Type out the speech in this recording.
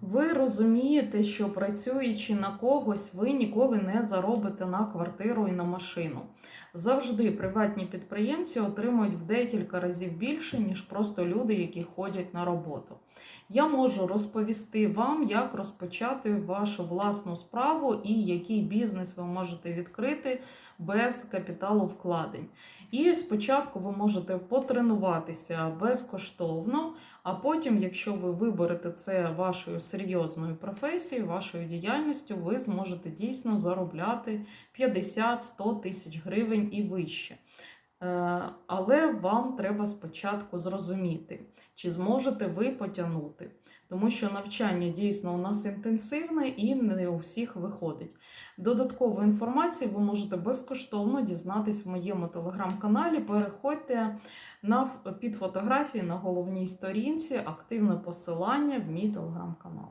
Ви розумієте, що працюючи на когось, ви ніколи не заробите на квартиру і на машину. Завжди приватні підприємці отримують в декілька разів більше, ніж просто люди, які ходять на роботу. Я можу розповісти вам, як розпочати вашу власну справу і який бізнес ви можете відкрити без капіталу вкладень. І спочатку ви можете потренуватися безкоштовно, а потім, якщо ви виберете це вашою серйозною професією, вашою діяльністю, ви зможете дійсно заробляти 50-100 тисяч гривень і вище. Е, Але вам треба спочатку зрозуміти, чи зможете ви потягнути. Тому що навчання дійсно у нас інтенсивне і не у всіх виходить. Додаткову інформацію ви можете безкоштовно дізнатись в моєму телеграм-каналі. Переходьте на під фотографії на головній сторінці активне посилання в мій телеграм-канал.